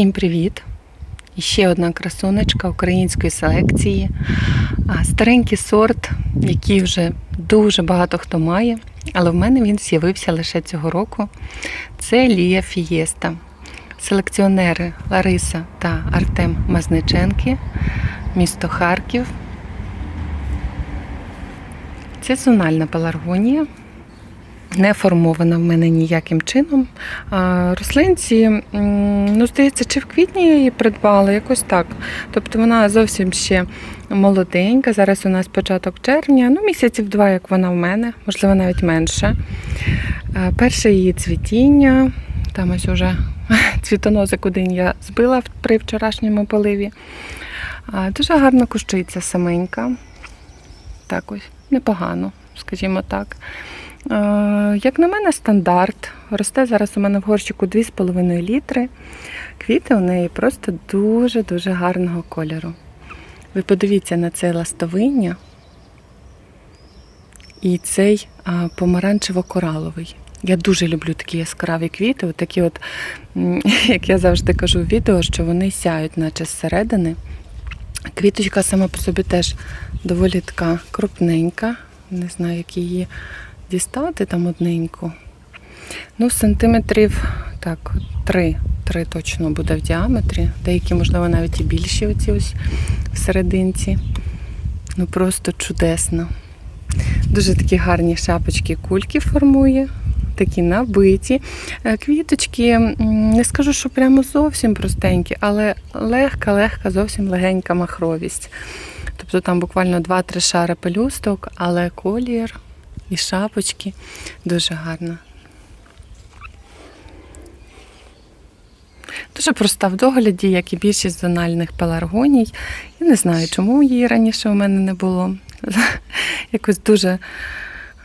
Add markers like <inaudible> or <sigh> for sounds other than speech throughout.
Всім привіт! І ще одна красунечка української селекції. Старенький сорт, який вже дуже багато хто має, але в мене він з'явився лише цього року. Це Лія Фієста. Селекціонери Лариса та Артем Мазниченки, місто Харків. Це зональна пеларгонія. Не формована в мене ніяким чином. Рослинці, ну, здається, чи в квітні її придбала, якось так. Тобто вона зовсім ще молоденька. Зараз у нас початок червня, ну, місяців два, як вона в мене, можливо, навіть менше. Перше її цвітіння. Там ось уже <laughs> цвітоносик один я збила при вчорашньому поливі. Дуже гарно кущиться саменька. Так ось, непогано, скажімо так. Е, Як на мене, стандарт. Росте зараз у мене в горщику 2,5 літри. Квіти у неї просто дуже-дуже гарного кольору. Ви подивіться на це ластовиння і цей помаранчево-кораловий. Я дуже люблю такі яскраві квіти, такі от, <laughs> як я завжди кажу в відео, що вони сяють, наче зсередини. Квіточка сама по собі теж доволі така крупненька. Не знаю, як її дістати там одненьку. Ну, сантиметрів так, три. Три точно буде в діаметрі. Деякі, можливо, навіть і більші оці ось в серединці. Ну просто чудесно. Дуже такі гарні шапочки кульки формує. Такі набиті. Е, Квіточки, не скажу, що прямо зовсім простенькі, але легка-легка, зовсім легенька махровість. Тобто там буквально 2-3 шари пелюсток, але колір і шапочки дуже гарно. Дуже проста в догляді, як і більшість зональних пеларгоній. Я не знаю, чому її раніше у мене не було. <laughs> Якось дуже.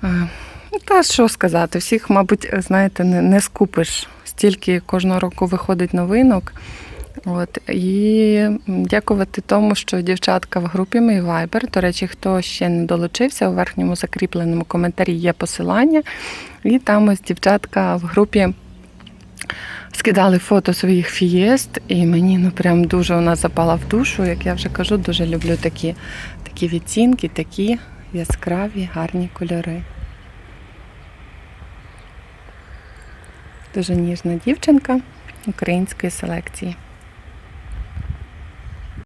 е, ну, Та що сказати, всіх, мабуть, знаєте, не, не скупиш. Стільки кожного року виходить новинок. От, і дякувати тому, що дівчатка в групі мій Viber, до речі, хто ще не долучився, у верхньому закріпленому коментарі є посилання. І там ось дівчатка в групі скидали фото своїх фієст, і мені ну прям дуже вона запала в душу. Як я вже кажу, дуже люблю такі, такі відцінки, такі яскраві, гарні кольори. Дуже ніжна дівчинка української селекції.